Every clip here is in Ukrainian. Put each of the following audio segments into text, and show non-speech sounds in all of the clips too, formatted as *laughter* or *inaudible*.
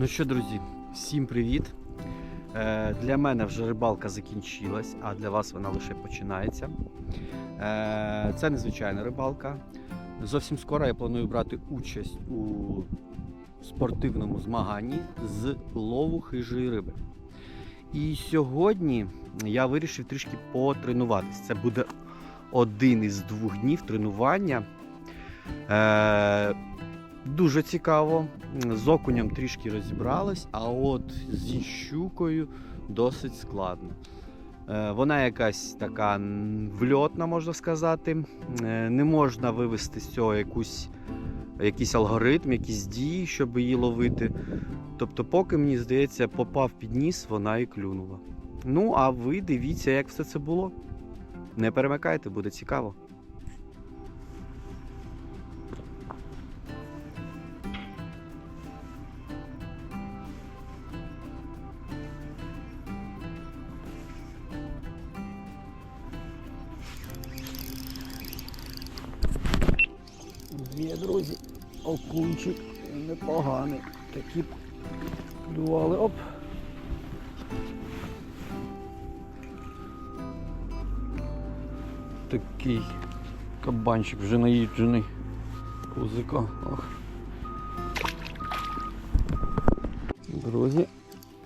Ну що, друзі, всім привіт! Е, для мене вже рибалка закінчилась, а для вас вона лише починається. Е, це незвичайна рибалка. Зовсім скоро я планую брати участь у спортивному змаганні з лову хижої риби. І сьогодні я вирішив трішки потренуватись. Це буде один із двох днів тренування. Дуже цікаво. З окунем трішки розібрались, а от зі щукою досить складно. Е, Вона якась така вльотна, можна сказати. Е, Не можна вивести з цього якусь, якийсь алгоритм, якісь дії, щоб її ловити. Тобто, поки мені здається, попав під ніс, вона і клюнула. Ну, а ви дивіться, як все це було. Не перемикайте, буде цікаво. Такі клювали. Оп. Такий кабанчик вже наїджений. Кузика. Ох. Друзі.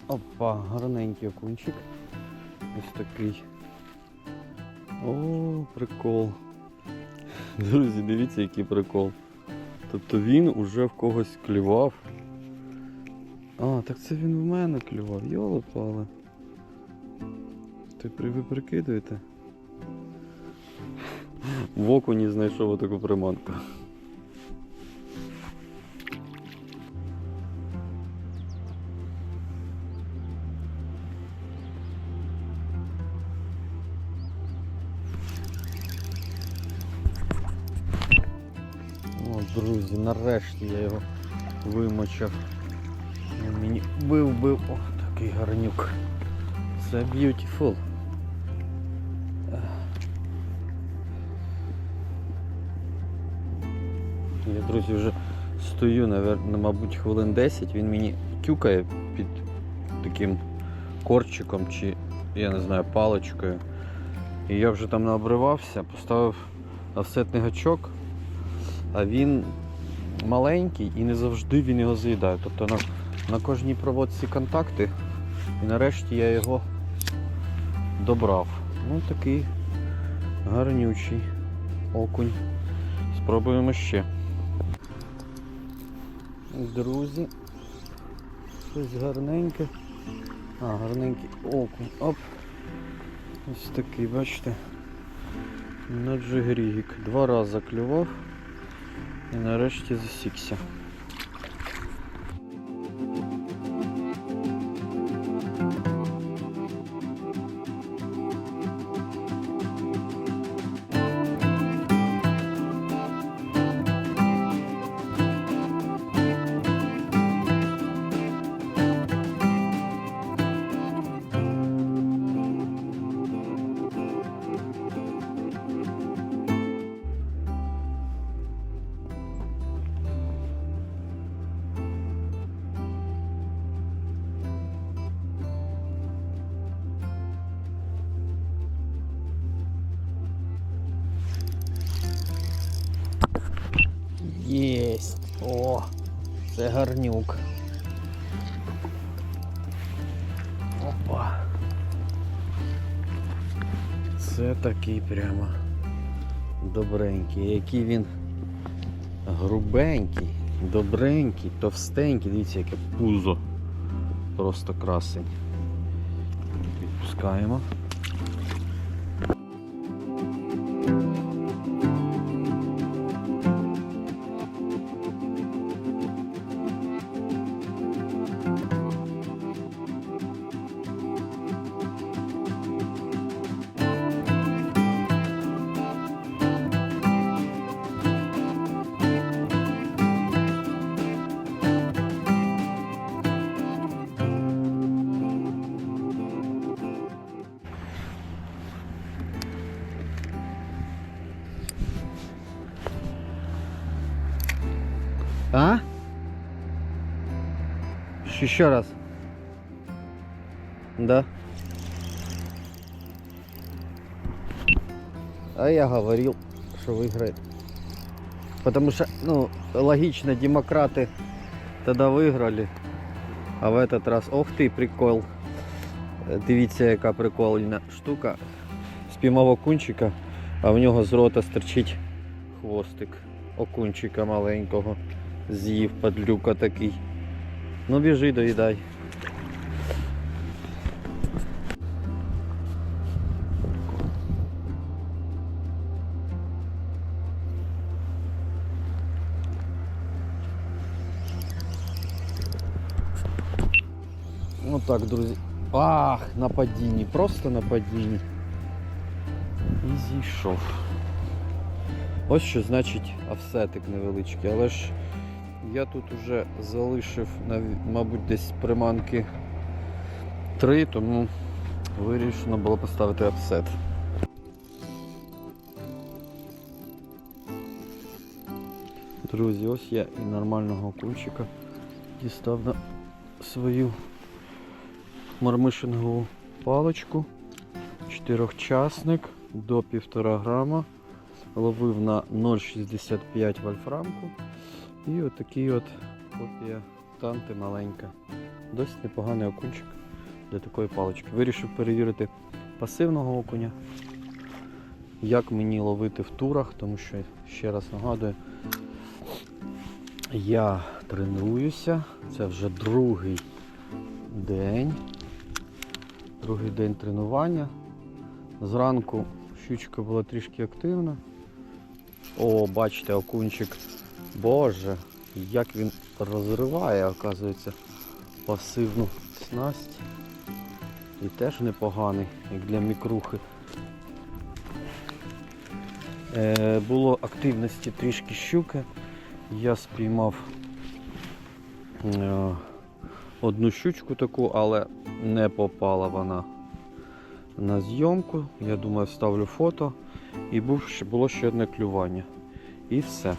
Опа, гарненький окунчик. Ось такий. О, прикол. Друзі, дивіться, який прикол. Тобто він уже в когось клював. А, так це він в мене клював, йоли пали. Ти ви прикидуєте? В окуні знайшов таку приманку. О, друзі, нарешті я його вимочав. Мені бив бив. О, такий гарнюк. Це beautiful. Я, друзі, вже стою, навер- мабуть, хвилин 10. Він мені тюкає під таким корчиком чи, я не знаю, паличкою. І я вже там наобривався, поставив офсетний гачок, а він маленький і не завжди він його з'їдає. Тобто на, кожній проводці контакти. І нарешті я його добрав. Ну такий гарнючий окунь. Спробуємо ще. Друзі. Щось гарненьке. А, гарненький окунь. Оп. Ось такий, бачите. На джигрігік. Два рази клював і нарешті засікся. Це. Опа. Це такий прямо добренький. Який він грубенький, добренький, товстенький. Дивіться, яке пузо. Просто красень. Відпускаємо. Еще раз. Да. А я говорил, что выиграет. Потому что, ну, логично, демократы тогда выиграли. А в этот раз, ох ти, прикол. Е, Дивіться, яка прикольна штука. Спіймав окунчика, а в нього з рота стирчить хвостик окунчика маленького. З'їв падлюка такий. Ну біжи, доїдай. Ну так, друзі. Ах, на падінні, просто на падінні. І зійшов. Ось що значить офсетик невеличкий, але ж я тут уже залишив, мабуть, десь приманки 3, тому вирішено було поставити офсет. Друзі, ось я і нормального кульчика дістав на свою мармишингову паличку. Чотирьохчасник до 1,5 грама. Ловив на 0,65 вольфрамку. І отакий от копія танти маленька. Досить непоганий окунчик для такої палички. Вирішив перевірити пасивного окуня. Як мені ловити в турах, тому що ще раз нагадую, я тренуюся. Це вже другий день. Другий день тренування. Зранку щучка була трішки активна. О, бачите, окунчик. Боже, як він розриває, оказується, пасивну снасть. І теж непоганий, як для мікрухи. Е, було активності трішки щуки. Я спіймав е, одну щучку таку, але не попала вона на зйомку. Я думаю, вставлю фото. І було ще одне клювання. І все.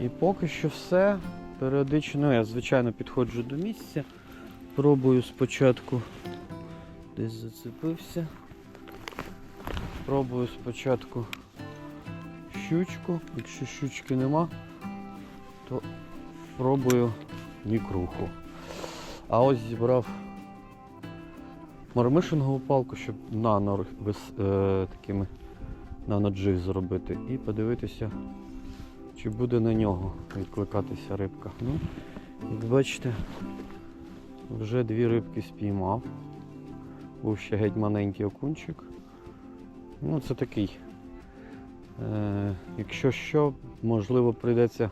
І поки що все. Періодично ну, я, звичайно, підходжу до місця. Пробую спочатку десь зацепився. Пробую спочатку щучку. Якщо щучки нема, то пробую мікруху. А ось зібрав мармишингову палку, щоб нано вис- е, такими наноджиг зробити і подивитися, чи буде на нього відкликатися рибка. Ну, як бачите, вже дві рибки спіймав. Був ще геть маленький окунчик. Ну, це такий. Е, якщо що, можливо, прийдеться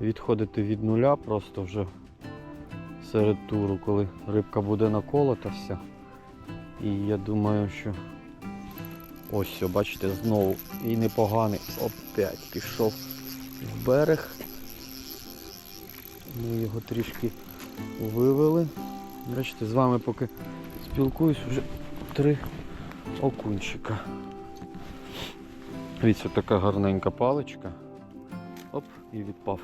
відходити від нуля, просто вже серед туру, коли рибка буде наколота вся. І я думаю, що ось бачите, знову і непоганий. Опять пішов в берег. Ми його трішки вивели. Бачите, з вами поки спілкуюсь, вже три окунчика. Дивіться, така гарненька паличка. Оп, і відпав.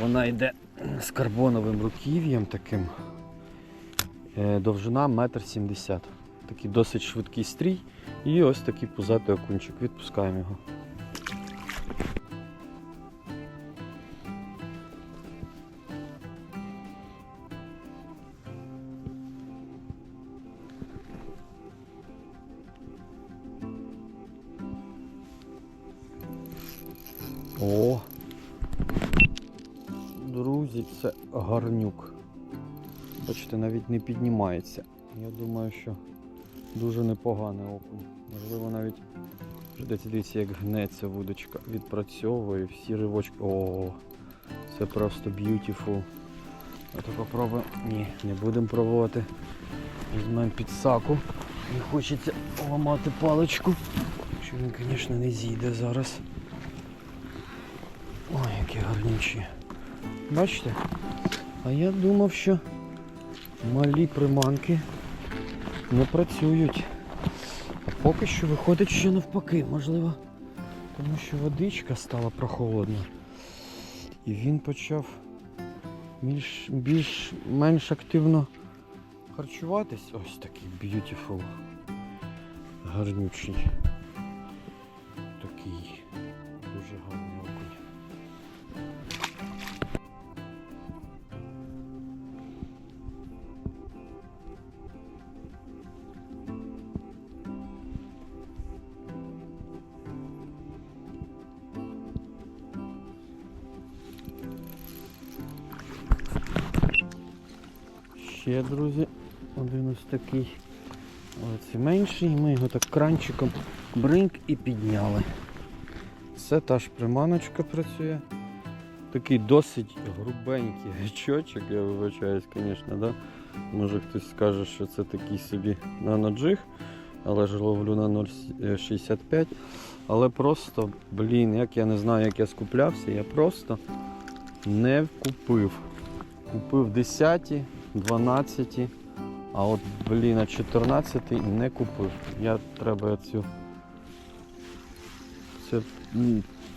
Вона йде з карбоновим руків'ям таким. Е, Довжина 1,70 м. Такий досить швидкий стрій. І ось такий пузатий окунчик. Відпускаємо його. Друзі, це гарнюк. Бачите, навіть не піднімається. Я думаю, що дуже непоганий окунь. Можливо, навіть дивіться, як гнеться вудочка. Відпрацьовує всі ривочки. О, це просто beautiful. А попробуємо. Ні, не будемо пробувати. Візьмемо підсаку. Не хочеться ламати паличку. Що він, звісно, не зійде зараз. Ой, які гарнючі. Бачите? А я думав, що малі приманки не працюють. А поки що виходить ще навпаки, можливо, тому що водичка стала прохолодна. І він почав більш, більш менш активно харчуватись. Ось такий beautiful. Гарнючий. Друзі, один ось такий. Це менший, ми його так кранчиком бринк і підняли. Це та ж приманочка працює. Такий досить грубенький гачочок, я вибачаюсь, звісно, да? Може хтось скаже, що це такий собі наноджиг, але ж ловлю на 0,65. Але просто, блін, як я не знаю, як я скуплявся, я просто не купив. Купив 10, 12, а от, блін, а 14 не купив. Я треба цю, цю,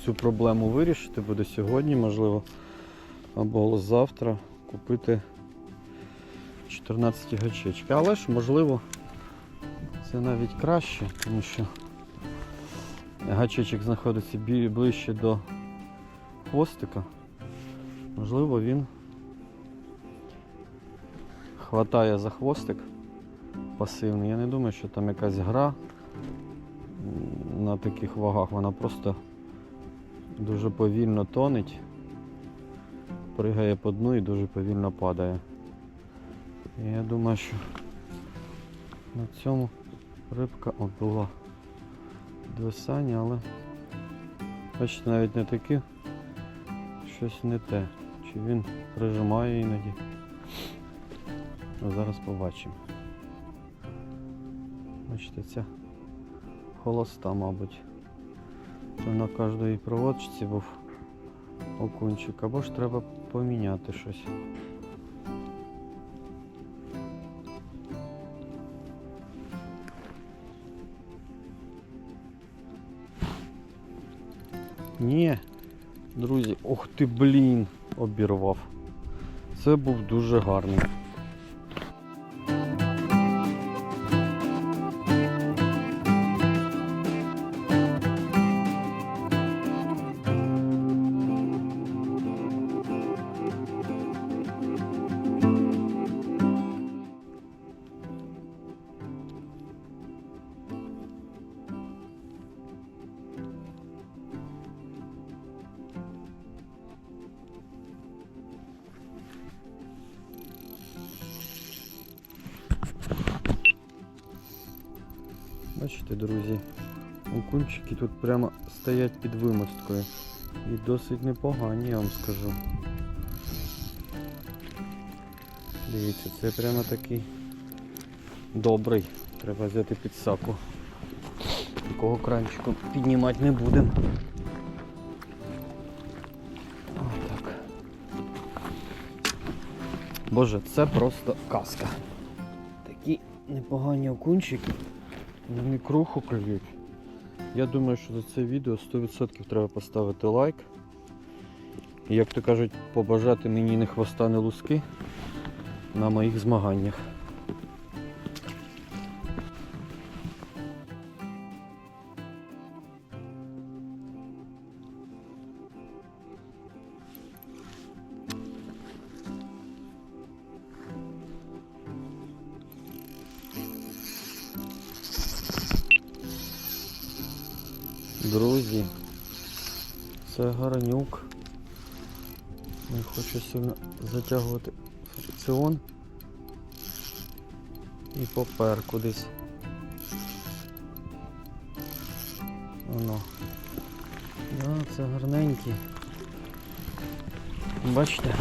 цю проблему вирішити буде сьогодні, можливо, або завтра купити 14 гачечки. Але ж, можливо, це навіть краще, тому що гачечок знаходиться ближче до хвостика. Можливо, він хватає за хвостик пасивний. Я не думаю, що там якась гра на таких вагах. Вона просто дуже повільно тонеть, пригає по дну і дуже повільно падає. Я думаю, що на цьому рибка от була двисання, але бачите, навіть не таке, щось не те. Чи він прижимає іноді. Ну, зараз побачимо. Бачите, ця холоста, мабуть. Це на кожній проводці був окунчик, або ж треба поміняти щось. Ні, друзі, ох ти блін, обірвав. Це був дуже гарний. Друзі, окунчики тут прямо стоять під вимосткою. І досить непогані, я вам скажу. Дивіться, це прямо такий добрий. Треба взяти під саку. Такого кранчику піднімати не будемо. Отак. Боже, це просто казка. Такі непогані окунчики. Вони круху клюють. Я думаю, що за це відео 100% треба поставити лайк. І, як то кажуть, побажати мені не хвоста, не луски на моїх змаганнях. Затягувати фрикціон. І попер кудись. Воно. Да, це гарненький. Бачите?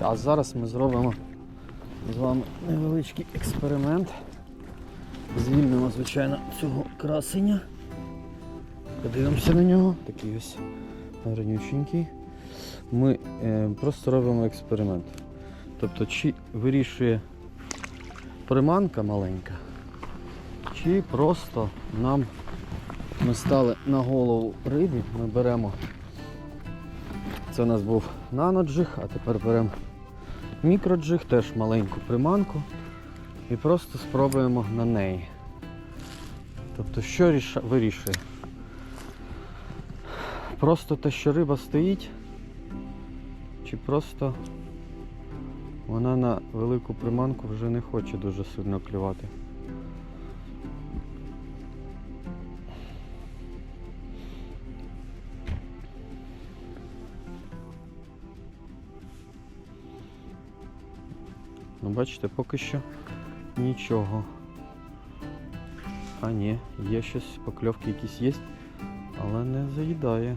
А зараз ми зробимо з вами невеличкий експеримент. Звільнимо, звичайно, цього красення. Подивимося на нього. Такий ось гарнюченький. Ми просто робимо експеримент. Тобто, чи вирішує приманка маленька, чи просто нам ми стали на голову рибі, ми беремо. Це у нас був наноджиг, а тепер беремо мікроджиг, теж маленьку приманку. І просто спробуємо на неї. Тобто, що вирішує? Просто те, що риба стоїть, чи просто вона на велику приманку вже не хоче дуже сильно клювати. Ну, бачите, поки що нічого. А ні, є щось, покльовки якісь є, але не заїдає.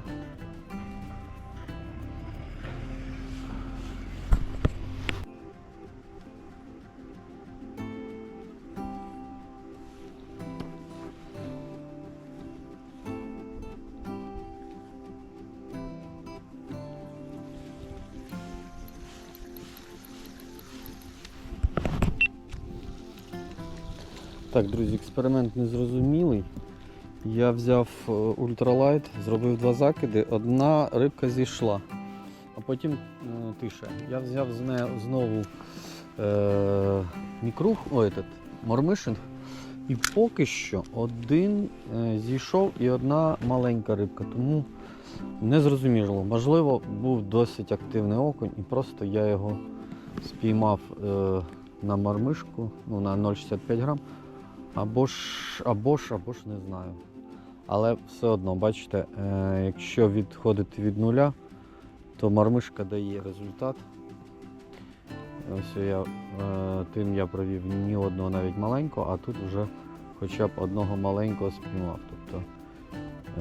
Так, друзі, експеримент незрозумілий. Я взяв е, ультралайт, зробив два закиди, одна рибка зійшла, а потім е, тише. Я взяв з не, знову е, мікрух, о, этот, мормишинг, і поки що один е, зійшов і одна маленька рибка. Тому не зрозуміло. Можливо, був досить активний окунь, і просто я його спіймав е, на мормишку ну, на 0,65 грам. Або ж, або ж, або ж не знаю. Але все одно, бачите, е, якщо відходити від нуля, то мармишка дає результат. Ось я, е, тим я провів ні одного навіть маленького, а тут вже хоча б одного маленького спіймав. Тобто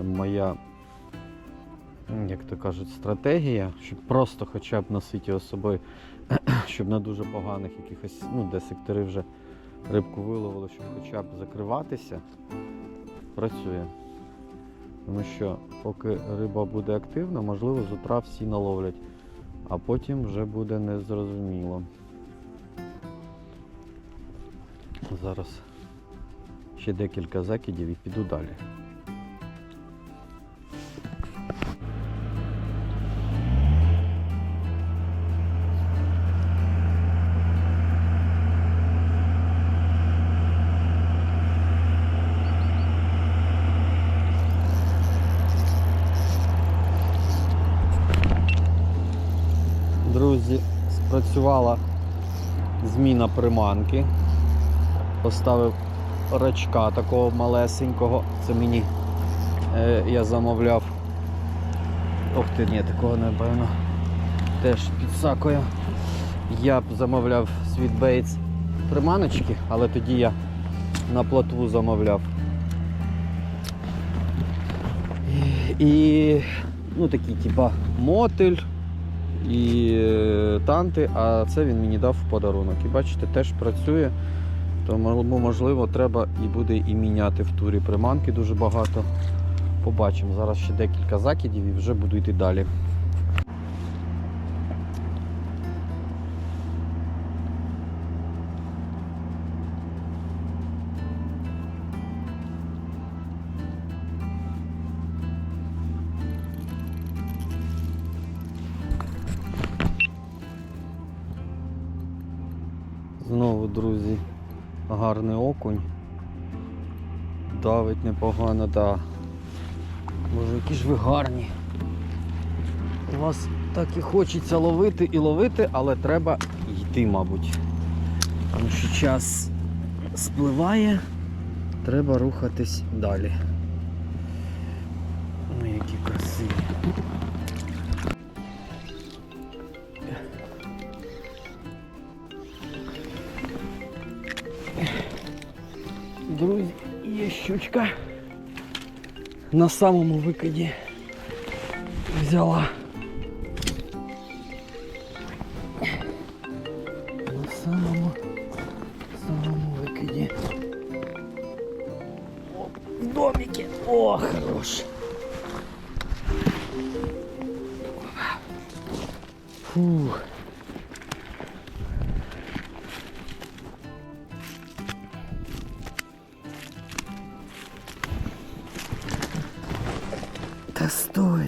е, моя, як то кажуть, стратегія, щоб просто хоча б носити його з собою, *clears throat* щоб на дуже поганих якихось, ну, де сектори вже рибку виловили, щоб хоча б закриватися, працює. Тому що поки риба буде активна, можливо, з утра всі наловлять, а потім вже буде незрозуміло. Зараз ще декілька закидів і піду далі. Зміна приманки. Поставив рачка такого малесенького. Це мені е, я замовляв. Ох ти, ні, такого напевно. Теж підсакою. Я б замовляв Baits приманочки, але тоді я на плотву замовляв. І, ну такі, типа мотель і е, танти, а це він мені дав в подарунок. І бачите, теж працює. Тому можливо треба і буде і міняти в турі приманки дуже багато. Побачимо. Зараз ще декілька закидів і вже буду йти далі. Давить непогано, да. Боже, які ж ви гарні. У вас так і хочеться ловити і ловити, але треба йти, мабуть. Тому що час спливає, треба рухатись далі. На самому викиді взяла.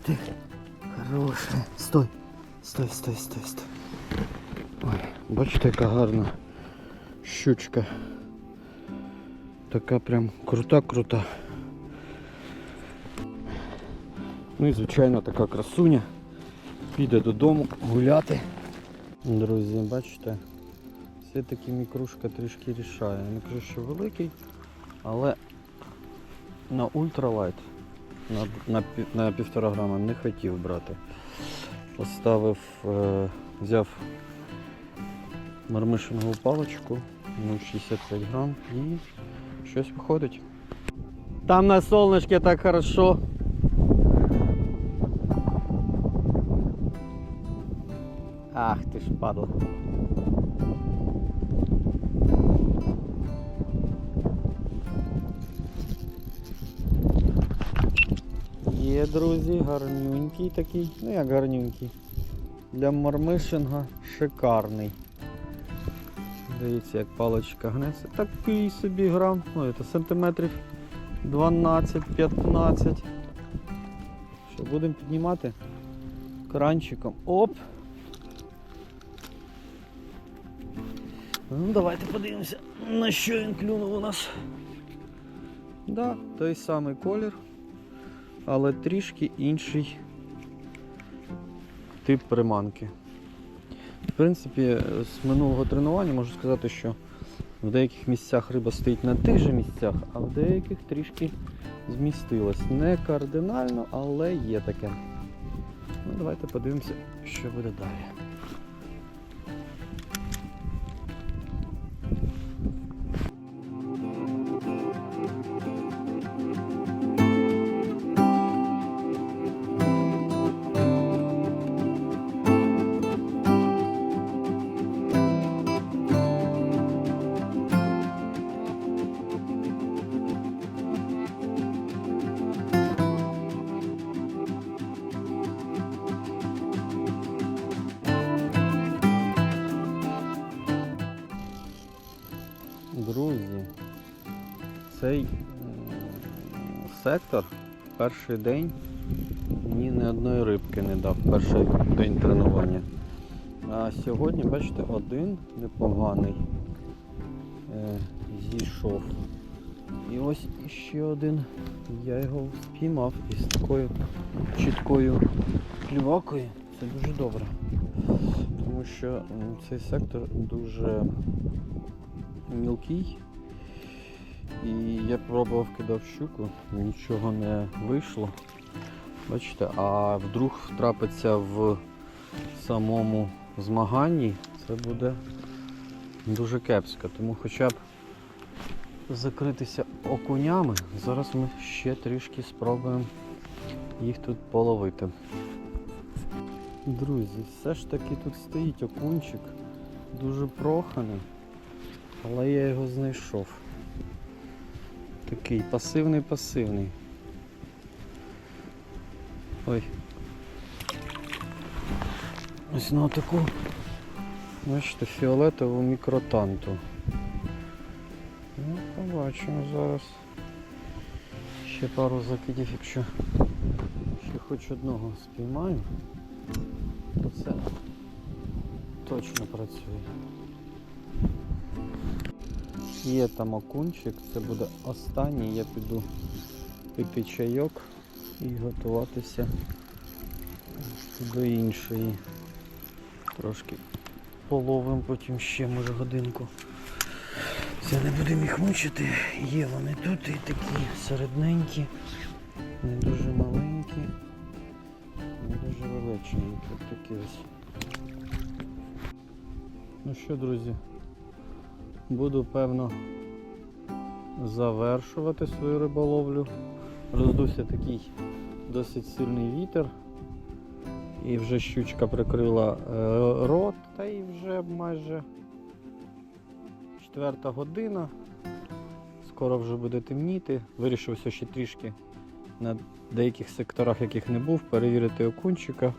Ты, хорошая. Стой, стой, стой, стой, стой. Ой, Бачите, яка гарна щучка. Така прям крута-крута. Ну і звичайно така красуня. Піде додому гуляти. Друзі, бачите, все-таки мікрушка трішки рішає. Не кажу, що великий, але на ультралайт на, на, на півтора грама не хотів брати. Поставив, е, взяв мармишинову паличку, ну 65 грам і щось виходить. Там на солнышке так хорошо. Ах ти ж падла. Є, друзі, гарнюнький такий, ну як гарнюнький. Для мармишинга шикарний. Дивіться, як паличка гнеться. Такий собі грам, ну це сантиметрів 12-15. Що, будемо піднімати кранчиком. Оп! Ну, давайте подивимося, на що він клюнув у нас. Да, той самий колір, але трішки інший тип приманки. В принципі, з минулого тренування можу сказати, що в деяких місцях риба стоїть на тих же місцях, а в деяких трішки змістилась. Не кардинально, але є таке. Ну, давайте подивимося, що буде далі. Сектор перший день ні не одної рибки не дав, перший день тренування. А сьогодні, бачите, один непоганий е, зійшов. І ось ще один. Я його спіймав із такою чіткою клювакою. Це дуже добре. Тому що цей сектор дуже мілкий. І я пробував кидав щуку, нічого не вийшло. Бачите, а вдруг трапиться в самому змаганні, це буде дуже кепсько. Тому хоча б закритися окунями, зараз ми ще трішки спробуємо їх тут половити. Друзі, все ж таки тут стоїть окунчик, дуже проханий. Але я його знайшов. Такий пасивний-пасивний. Ой. Ось на таку, бачите, фіолетову мікротанту. Ну, побачимо зараз. Ще пару закидів, якщо ще хоч одного спіймаю, то це точно працює. Є там окунчик, це буде останній, я піду пити чайок і готуватися до іншої. Трошки половим потім ще, може, годинку. Це не будемо їх мучити. Є вони тут і такі середненькі, не дуже маленькі, не дуже величенькі. Такі ось. Ну що, друзі? Буду певно завершувати свою риболовлю. Роздувся такий досить сильний вітер. І вже щучка прикрила е, рот, та й вже майже четверта година. Скоро вже буде темніти. Вирішився ще трішки на деяких секторах, яких не був, перевірити окунчика.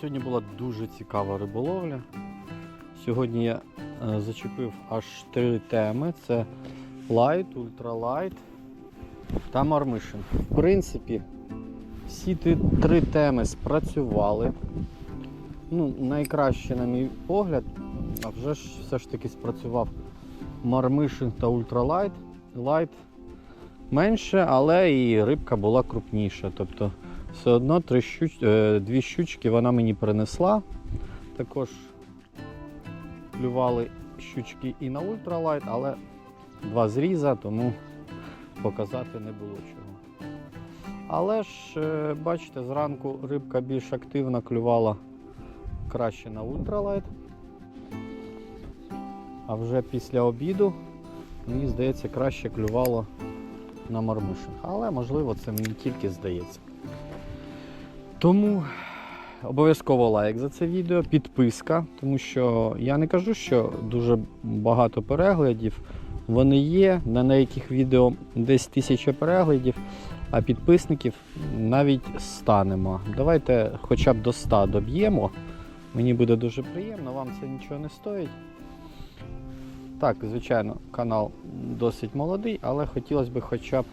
Сьогодні була дуже цікава риболовля. Сьогодні я зачепив аж три теми: це лайт, ультралайт та мармишин. В принципі, всі три теми спрацювали. ну, найкраще, на мій погляд, а вже ж все ж таки спрацював мармишин та ультралайт. Лайт менше, але і рибка була крупніша. Тобто все одно три щуч... е, дві щучки вона мені принесла. Також клювали щучки і на ультралайт, але два зріза, тому показати не було чого. Але ж, е, бачите, зранку рибка більш активно клювала краще на ультралайт. А вже після обіду, мені здається, краще клювало на мармишин. Але можливо це мені тільки здається. Тому обов'язково лайк за це відео, підписка, тому що я не кажу, що дуже багато переглядів. Вони є, на деяких відео десь тисяча переглядів, а підписників навіть 100 нема. Давайте хоча б до 100 доб'ємо. Мені буде дуже приємно, вам це нічого не стоїть. Так, звичайно, канал досить молодий, але хотілося б хоча б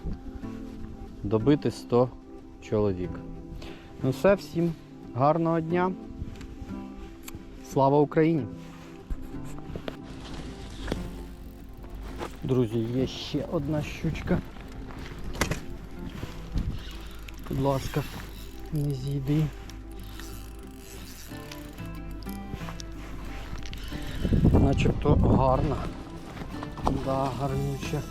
добити 100 чоловік. Ну все, всім гарного дня. Слава Україні! Друзі, є ще одна щучка. Будь ласка, не зійди. Начебто гарна. Да, гарнюча.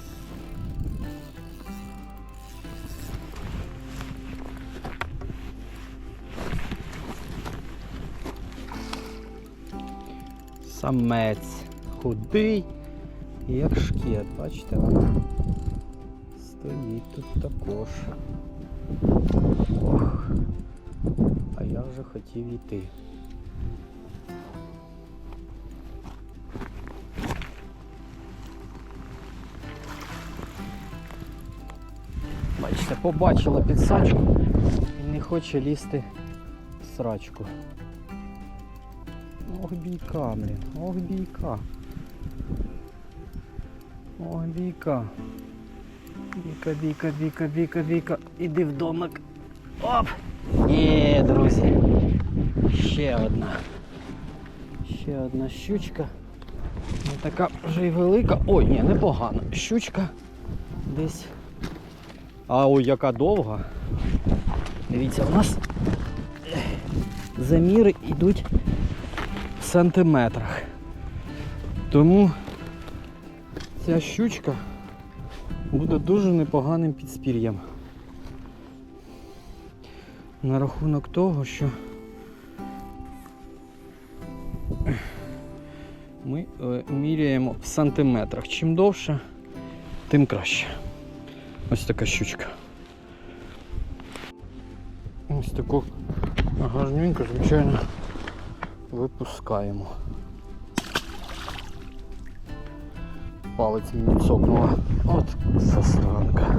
Самець худий, як шкет, бачите, вона стоїть тут також. Ох, а я вже хотів йти. Бачите, побачила підсачку і не хоче лізти в срачку. Ох, бійка, блін, ох, бійка. Ох, бійка. Бійка, бійка, бійка, бійка, бійка. Іди в домик. Оп! Є, друзі. Ще одна. Ще одна щучка. Не така вже й велика. Ой, ні, непогано. Щучка десь. А ой, яка довга. Дивіться, у нас заміри йдуть сантиметрах. Тому ця щучка буде дуже непоганим підспір'ям. На рахунок того, що ми е, міряємо в сантиметрах. Чим довше, тим краще. Ось така щучка. Ось таку гарненьку, звичайно, випускаємо. Палець мені цокнула. От засранка.